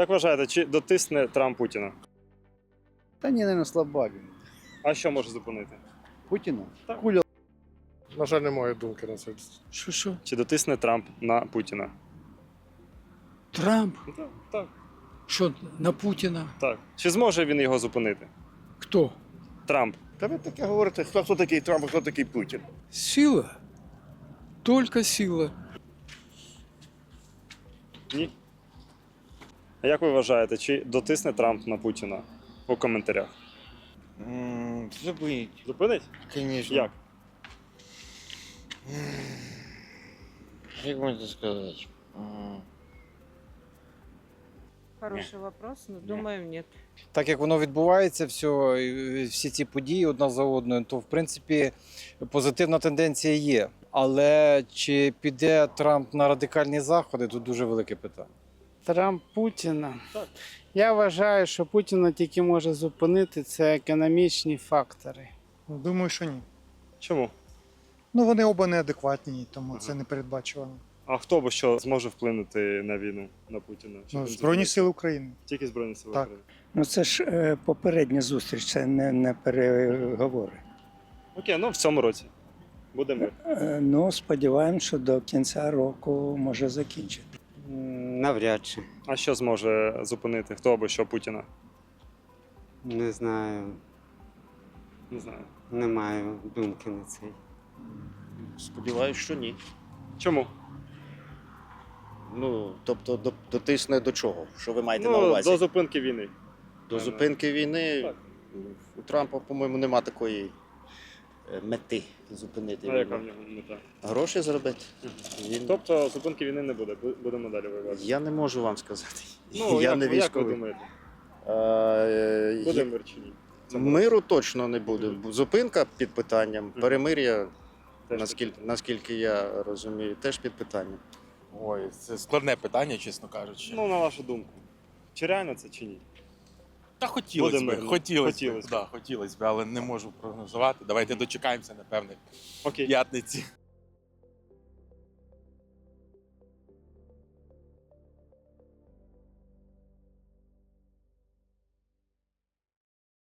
Як вважаєте, чи дотисне Трамп Путіна? Та ні, не слабак. він. А що може зупинити? Путіна? Так. Куля. На жаль, немає думки на це. Що що? Чи дотисне Трамп на Путіна? Трамп? Так, так. Що на Путіна? так. Чи зможе він його зупинити? Хто? Трамп. Та ви таке говорите, хто, хто такий Трамп, а хто такий Путін? Сила. Только сила. Ні. А як ви вважаєте, чи дотисне Трамп на Путіна? У коментарях. Забыть, Зупинить? конечно. Як? Как можно сказать? М, Хороший вопрос, но думаю, нет. так як воно відбувається, все, і всі ці події одна за одною, то в принципі позитивна тенденція є. Але чи піде Трамп на радикальні заходи, тут дуже велике питання. Трамп Путіна. Я вважаю, що Путіна тільки може зупинити це економічні фактори. Думаю, що ні. Чому? Ну вони оба неадекватні, тому це не передбачувано. А хто би що зможе вплинути на війну на Путіна? Ну, він Збройні сили України. Тільки Збройні сили Так. України. Ну це ж е, попередня зустріч, це не, не переговори. Окей, ну в цьому році. Буде мир. Е, ну, сподіваємося, що до кінця року може закінчити. Навряд чи. А що зможе зупинити? Хто або що Путіна? Не знаю. Не знаю. Не маю думки на цей. Сподіваюсь, що ні. Чому? Ну, тобто, до- дотисне до чого? Що ви маєте на Ну, увазі? до зупинки війни. До зупинки війни Так. у Трампа, по-моєму, нема такої мети зупинити Ну, яка в війну. нього мета? Гроші заробити. Він... Тобто зупинки війни не буде, бу- будемо далі воювати. Я не можу вам сказати. Ну, я як, не ви- як ви військовий. думаєте? Е, Буде мир чи ні? Миру точно не буде. Зупинка під питанням, перемир'я, Теж наскільки, наскільки я розумію, теж під питанням. Ой, це складне питання, чесно кажучи. Ну, на вашу думку. Чи реально це чи ні? Та хотілося б, мирно. хотілося Хотілося б, б. да, хотілося б, але не можу прогнозувати. Давайте дочекаємося, напевне, Окей. п'ятниці.